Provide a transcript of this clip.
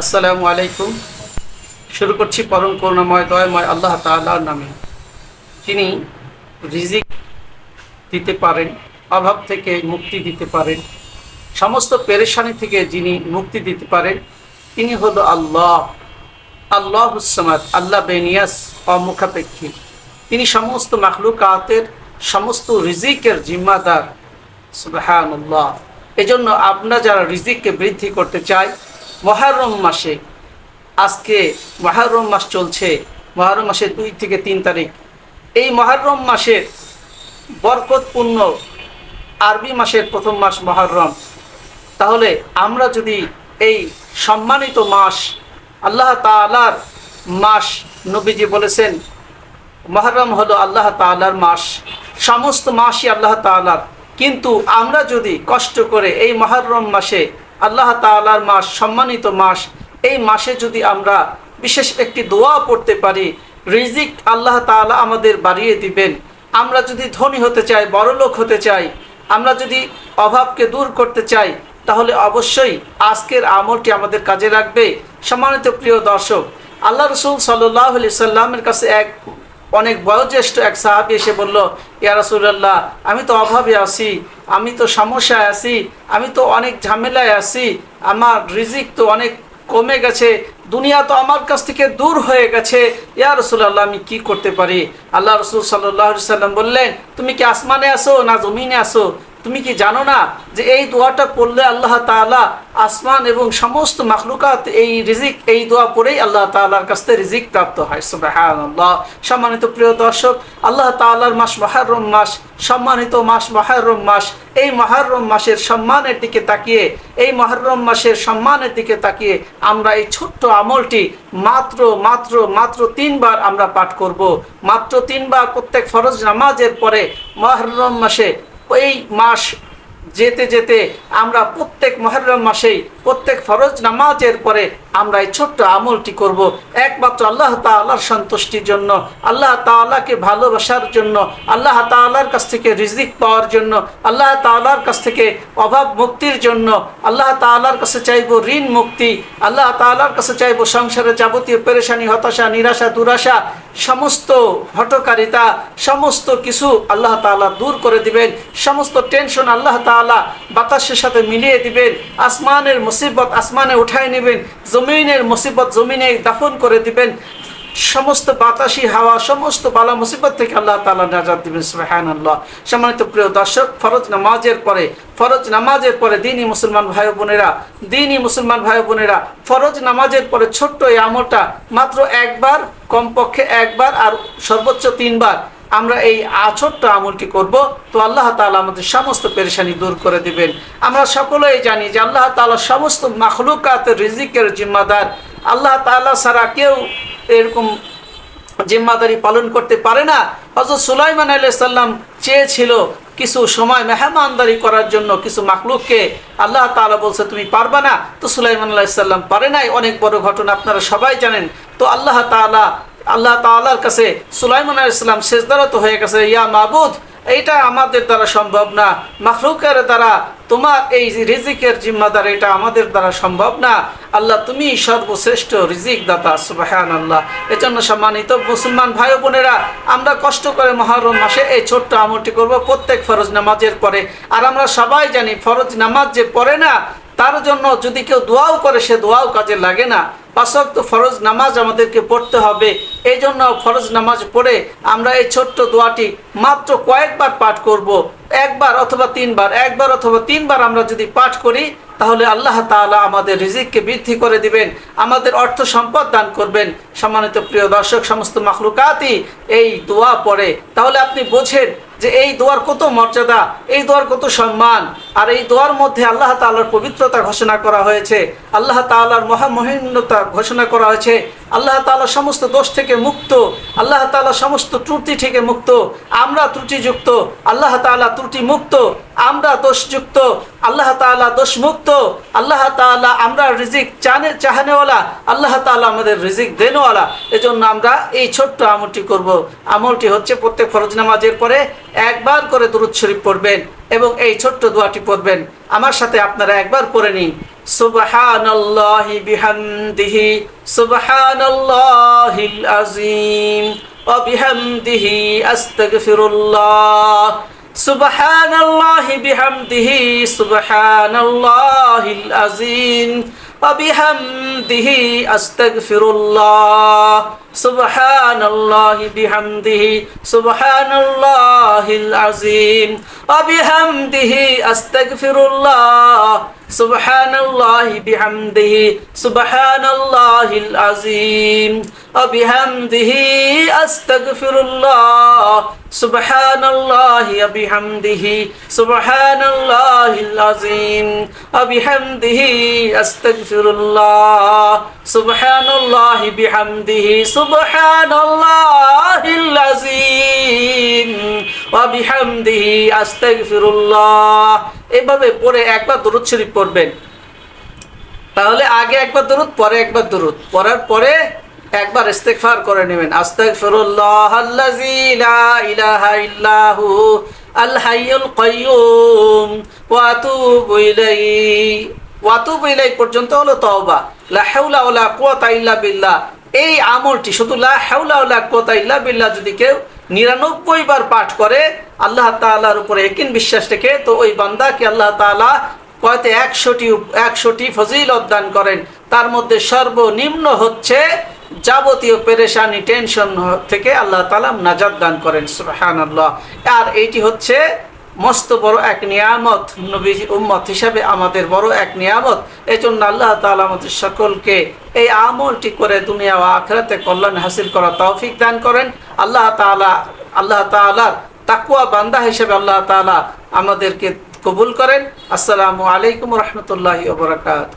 আসসালামু আলাইকুম। শুরু করছি পরম করুণাময়, দয়াময় আল্লাহ তাআলার নামে। তিনি রিজিক দিতে পারেন, অভাব থেকে মুক্তি দিতে পারেন, সমস্ত পেরেশানি থেকে যিনি মুক্তি দিতে পারেন, তিনি হলো আল্লাহ। আল্লাহ হুসমাদ আল্লাহ বেনিয়াস অমুখাপেক্ষী। তিনি সমস্ত মাখলুকাতের সমস্ত রিজিকের জিম্মাদার। সুবহানাল্লাহ। এজন্য আমরা যারা রিজিককে বৃদ্ধি করতে চাই মহারম মাসে, আজকে মহারম মাস চলছে, মহারম মাসের দুই থেকে তিন তারিখ। এই মহারম মাসের বরকতপূর্ণ আরবি মাসের প্রথম মাস মহারম। তাহলে আমরা যদি এই সম্মানিত মাস, আল্লাহ তাআলার মাস, নবীজি বলেছেন, মহরম হলো আল্লাহ তাআলার মাস। সমস্ত মাসই আল্লাহ তাআলার। কিন্তু আমরা যদি কষ্ট করে এই মহরম মাসে আল্লাহ তাআলার মাস, সম্মানিত মাস, এই মাসে যদি আমরা বিশেষ একটি দোয়া পড়তে পারি, রিজিক আল্লাহ তাআলা আমাদের বাড়িয়ে দিবেন। আমরা যদি ধনী হতে চাই বড়লোক হতে চাই, আমরা যদি অভাবকে দূর করতে চাই, তাহলে অবশ্যই আজকের আমলটি আমাদের কাজে লাগবে। সম্মানিত প্রিয় দর্শক, আল্লাহ রসুল সাল্লাহ সাল্লামের কাছে এক অনেক বয়োজ্যেষ্ঠ এক সাহাবি এসে বলল, ইয়া রাসূলুল্লাহ, আমি তো অভাবে আছি, আমি তো সমস্যায় আছি, আমি তো অনেক ঝামেলায় আছি, আমার রিজিক তো অনেক কমে গেছে, দুনিয়া তো আমার কাছ থেকে দূর হয়ে গেছে, ইয়া রসুল্লাহ আমি কি করতে পারি? আল্লাহ রসুল সাল্লাহ সাল্লাম বললেন, তুমি কি আসমানে আসো না জমিনে আসো তুমি কি জানো না যে এই দোয়াটা পড়লে আল্লাহ তাআলা আসমান এবং সমস্ত মাখলুকাত এই রিজিক, এই দোয়া পড়েই আল্লাহ তাআলার কাছ থেকে রিজিক প্রাপ্ত হয়। সুবহানাল্লাহ। সম্মানিত প্রিয় দর্শক, আল্লাহ তাআলার মাস মহারম মাস, সম্মানিত মাস মহারম মাস, এই মহারম মাসের সম্মানের দিকে তাকিয়ে, এই মহারম মাসের সম্মানের দিকে তাকিয়ে আমরা এই ছোট্ট আমলটি মাত্র মাত্র মাত্র তিনবার আমরা পাঠ করব। মাত্র তিনবার প্রত্যেক ফরজ নামাজের পরে মহারম মাসে এই মাস যেতে যেতে আমরা প্রত্যেক মহরম মাসেই প্রত্যেক ফরজ নামাজের পরে আমরা এই ছোট্ট আমলটি করব। একমাত্র আল্লাহ তাআলার সন্তুষ্টির জন্য, আল্লাহ তাআলাকে ভালোবাসার জন্য, আল্লাহ তাআলার কাছ থেকে রিজিক পাওয়ার জন্য, আল্লাহ তাআলার কাছ থেকে অভাব মুক্তির জন্য, আল্লাহ তাআলার কাছে চাইব ঋণ মুক্তি, আল্লাহ তাআলার কাছে চাইব সংসারে যাবতীয় পেরেশানি, হতাশা, নিরাশা, দুরাশা, সমস্ত হটকারিতা সমস্ত কিছু আল্লাহ তাআলা দূর করে দিবেন, সমস্ত টেনশন আল্লাহ তাআলা বাতাসের সাথে মিলিয়ে দিবেন, আসমানের মুসিবত আসমানে উঠায় নেবেন, জমিনের মুসিবত জমিনে দাফন করে দিবেন। সমস্ত বাতাসি হাওয়া, সমস্ত বালা মুসিবত থেকে আল্লাহ তাআলা নাজাত দিবেন, সুবহানাল্লাহ। সম্মানিত প্রিয় দর্শক, ফরজ নামাজের পরে, ফরজ নামাজের পরে দিনই মুসলমান ভাই বোনেরা, দিনই মুসলমান ভাই বোনেরা, ফরজ নামাজের পরে ছোট্ট এই আমলটা মাত্র একবার, কমপক্ষে একবার আর সর্বোচ্চ তিনবার আমরা এই ছোট্ট আমলটি করব? তো আল্লাহ তাআলা আমাদের সমস্ত পেরেশানি দূর করে দিবেন। আমরা সকলেই জানি যে আল্লাহ তাআলা সমস্ত মাখলুকাতের রিজিকের জিম্মাদার। আল্লাহ তাআলা ছাড়া কেউ এরকম জিম্মাদারি পালন করতে পারে না। হজরত সুলাইমান আলাইসাল্লাম চেয়েছিল কিছু সময় মেহমানদারি করার জন্য কিছু মাকলুককে আল্লাহ তাআলা বলছে, তুমি পারবা না? তো সুলাইমান আলাইসাল্লাম পারে নাই। অনেক বড় ঘটনা আপনারা সবাই জানেন। তো আল্লাহ তাআলা আল্লাহ তাআলার কাছে সুলাইমান আলাইসাল্লাম শেষদারত হয়ে গেছে, ইয়া মাবুদ, এইটা আমাদের দ্বারা সম্ভব না। মাখলুকের দ্বারা তোমার এই রিজিকের জিম্মাদার, এটা আমাদের দ্বারা সম্ভব না। আল্লাহ, তুমি সর্বশ্রেষ্ঠ রিজিক দাতা সুবাহান আল্লাহ এজন্য সম্মানিত মুসলমান ভাই বোনেরা, আমরা কষ্ট করে মহরম মাসে এই ছোট্ট আমলটি করব প্রত্যেক ফরজ নামাজের পরে। আর আমরা সবাই জানি, ফরজ নামাজ যে পড়ে না, তার জন্য যদি কেউ দোয়াও করে, সে দোয়াও কাজে লাগে না। পাশক্ত ফরজ নামাজ আমাদেরকে পড়তে হবে। এই জন্য ফরজ নামাজ পড়ে আমরা এই ছোট্ট দোয়াটি মাত্র কয়েকবার পাঠ করব। একবার অথবা তিনবার, একবার অথবা তিনবার আমরা যদি পাঠ করি, তাহলে আল্লাহ তাআলা আমাদের রিজিককে বৃদ্ধি করে দিবেন, আমাদের অর্থ সম্পদ দান করবেন। সম্মানিত প্রিয় দর্শক, সমস্ত মাখলুকাতই এই দোয়া পড়ে। তাহলে আপনি বোঝেন যে এই দোয়ার কত মর্যাদা, এই দোয়ার কত সম্মান, আর এই দোয়ার মধ্যে আল্লাহ তাআলার পবিত্রতা ঘোষণা করা হয়েছে, আল্লাহ তাআলার মহামহিন্নতা ঘোষণা করা হয়েছে, আল্লাহ তাআলা সমস্ত দোষ থেকে মুক্ত, আল্লাহ তাআলা সমস্ত ত্রুটি থেকে মুক্ত, আমরা ত্রুটিযুক্ত, আল্লাহ তাআলা ত্রুটি মুক্ত আমরা দোষযুক্ত, আল্লাহ দোষ মুক্ত আল্লাহ তাআলা আমরা রিজিক চানে, চাহানেওয়ালা, আল্লাহ তাআলা আমাদের রিজিক দেনওয়ালা। এজন্য আমরা এই ছোট্ট আমলটি করব। আমলটি হচ্ছে প্রত্যেক ফরজ নামাজের পরে একবার করে দুরুদ শরীফ পড়বেন এবং এই ছোট্ট দোয়াটি পড়বেন। আমার সাথে আপনারা একবার পড়ে নিন। সুবহানাল্লাহি বিহামদিহি, সুবহানাল্লাহিল আযীম, ওয়া বিহামদিহি আস্তাগফিরুল্লাহ, সুবহানাল্লাহি বিহামদিহি, সুবহানাল্লাহিল আযীম। وبحمده أستغفر الله سبحان الله بحمده. سبحان الله العظيم. وبحمده أستغفر الله سبحان الله بحمده. سبحان الله العظيم. وبحمده أستغفر الله سبحان الله وبحمده سبحان الله العظيم وبحمده أستغفر الله سبحان الله بحمده سبحان الله العظيم وبحمده أستغفر الله এভাবে পরে একবার দরুদ শরীফ পড়বেন তাহলে আগে একবার দরুদ পরে একবার দরুদ পড়ার পরে একবার ইস্তেগফার করে নেবেন। আস্তাগফিরুল্লাহ আল্লাযী লা ইলাহা ইল্লাহু আল হাইয়ুল কাইয়্যুম ওয়া আতুবু ইলাইহি। ওয়া আতুবু ইলাইহি পর্যন্ত হলো তওবা। লা হাওলা ওয়ালা কুওয়াতা ইল্লা বিল্লাহ। এই আমলটি শুধু লা হাওলা ওয়ালা কুওয়াতা ইল্লা বিল্লাহ যদি কেউ নিরানব্বই বার পাঠ করে, আল্লাহ তাআলার উপরে একিন বিশ্বাস রেখে, তো ওই বান্দাকে আল্লাহ তাআলা কয়তে একশোটি একশোটি ফজিলত দান করেন। তার মধ্যে সর্বনিম্ন হচ্ছে যাবতীয় পেরেশানি, টেনশন থেকে আল্লাহ তালা নাজাদ দান করেন সুহান আল্লাহ আর এইটি হচ্ছে মস্ত বড় এক নিয়ামত নবী উম্মত হিসাবে আমাদের বড় এক নিয়ামত। এই জন্য আল্লাহ তালা আমাদের সকলকে এই আমলটি করে দুনিয়া ও আখরাতে কল্যাণ হাসিল করা তৌফিক দান করেন। আল্লাহ তালা আল্লাহ তালার তাকুয়া বান্দা হিসেবে আল্লাহ তালা আমাদেরকে কবুল করেন। আসসালামু আলাইকুম রহমতুল্লাহ বরকাত